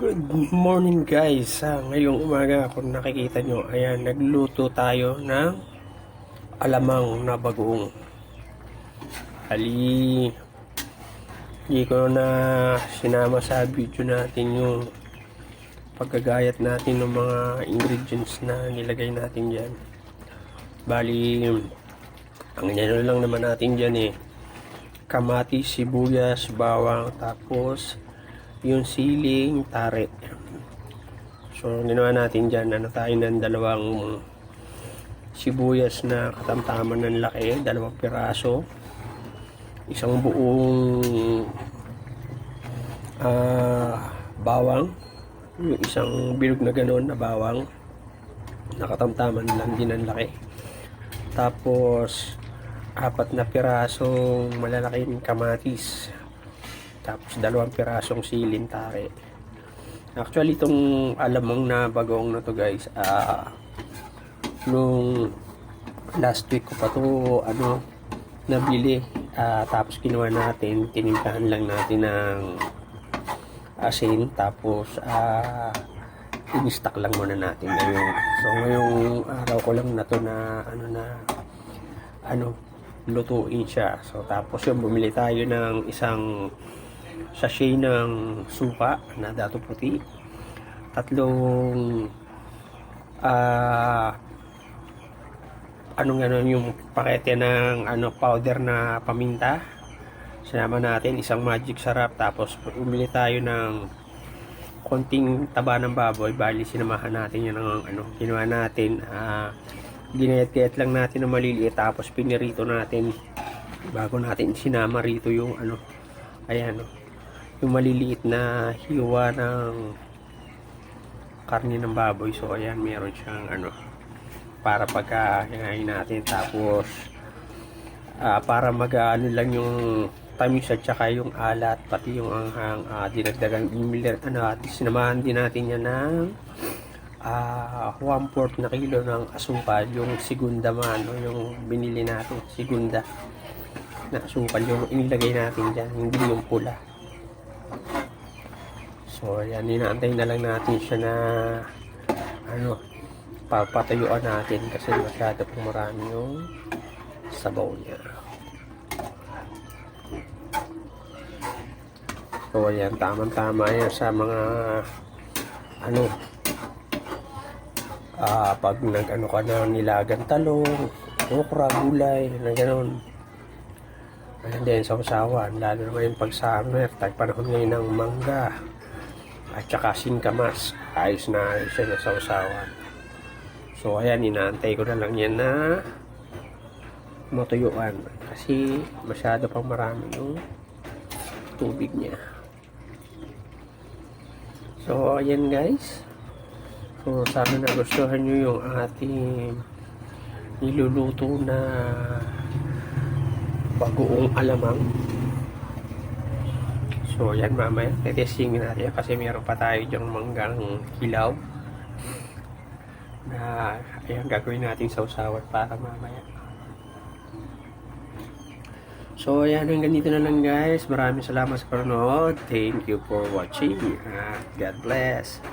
Good morning guys. Ah, ngayong umaga kung nakikita nyo, ayan, nagluto tayo ng alamang na bagoong. Ali, hindi ko na sinama sa video natin yung pagkagayat natin ng mga ingredients na nilagay natin dyan. Bali, ang inano lang naman natin dyan eh, kamatis, sibuyas, bawang, tapos yung siling tare. So, ginawa natin dyan, ano tayo ng dalawang sibuyas na katamtaman ng laki, dalawang piraso, isang buong ah, bawang, yung isang bilog na ganon na bawang, nakatamtaman lang din ang laki. Tapos, apat na pirasong malalaking kamatis. Tapos dalawang pirasong silin tare. Actually itong alamang na bagong na to guys, ah nung last week ko pa to ano nabili Ah, tapos kinuha natin, tinimplahan lang natin ng asin tapos ah in-stock lang muna natin ngayon. So ngayong araw ko lang na to na ano na ano lutuin siya. So tapos yung bumili tayo ng isang sachet ng suka na dato puti. Tatlong ah anong ano yung pakete ng ano powder na paminta. Sinama natin isang magic sarap. Tapos bumili tayo ng konting taba ng baboy. Bali sinamahan natin yan ng ano ginawa natin. Ah ginayat-gayat lang natin ng maliliit. Tapos pinirito natin. Bago natin sinama rito yung ano ayan oh, yung maliliit na hiwa ng karne ng baboy. So ayan meron siyang ano para pagka hinahin natin. Tapos ah, para mag ano lang yung tamis at saka yung alat pati yung anghang uh, dinagdagan imilir ano at sinamahan din natin yan ng ah 1 fourth na kilo ng asukal yung segunda man no, yung binili natin segunda na asukal yung inilagay natin dyan hindi yung pula so yan inaantay na lang natin siya na ano papatayuan natin kasi masyado pong marami yung sabaw niya. So yan tamang tama yan sa mga ano ah pag nag ano ka na nilagang talong okra gulay na gano'n. And then sa usawan lalo naman yung pag summer tag panahon ngayon ng mangga at saka singkamas ayos na ayos na sa usawan so ayan inaantay ko na lang yan na matuyuan. Kasi masyado pang marami yung tubig niya. So ayan guys. So sana nagustuhan nyo yung ating niluluto na bagoong alamang so yan mamaya testing natin kasi meron pa tayo dyang manggang hilaw na ayan gagawin natin sa usawat para mamaya So, ayan, hanggang dito na lang guys. Maraming salamat sa panonood. Thank you for watching. At God bless.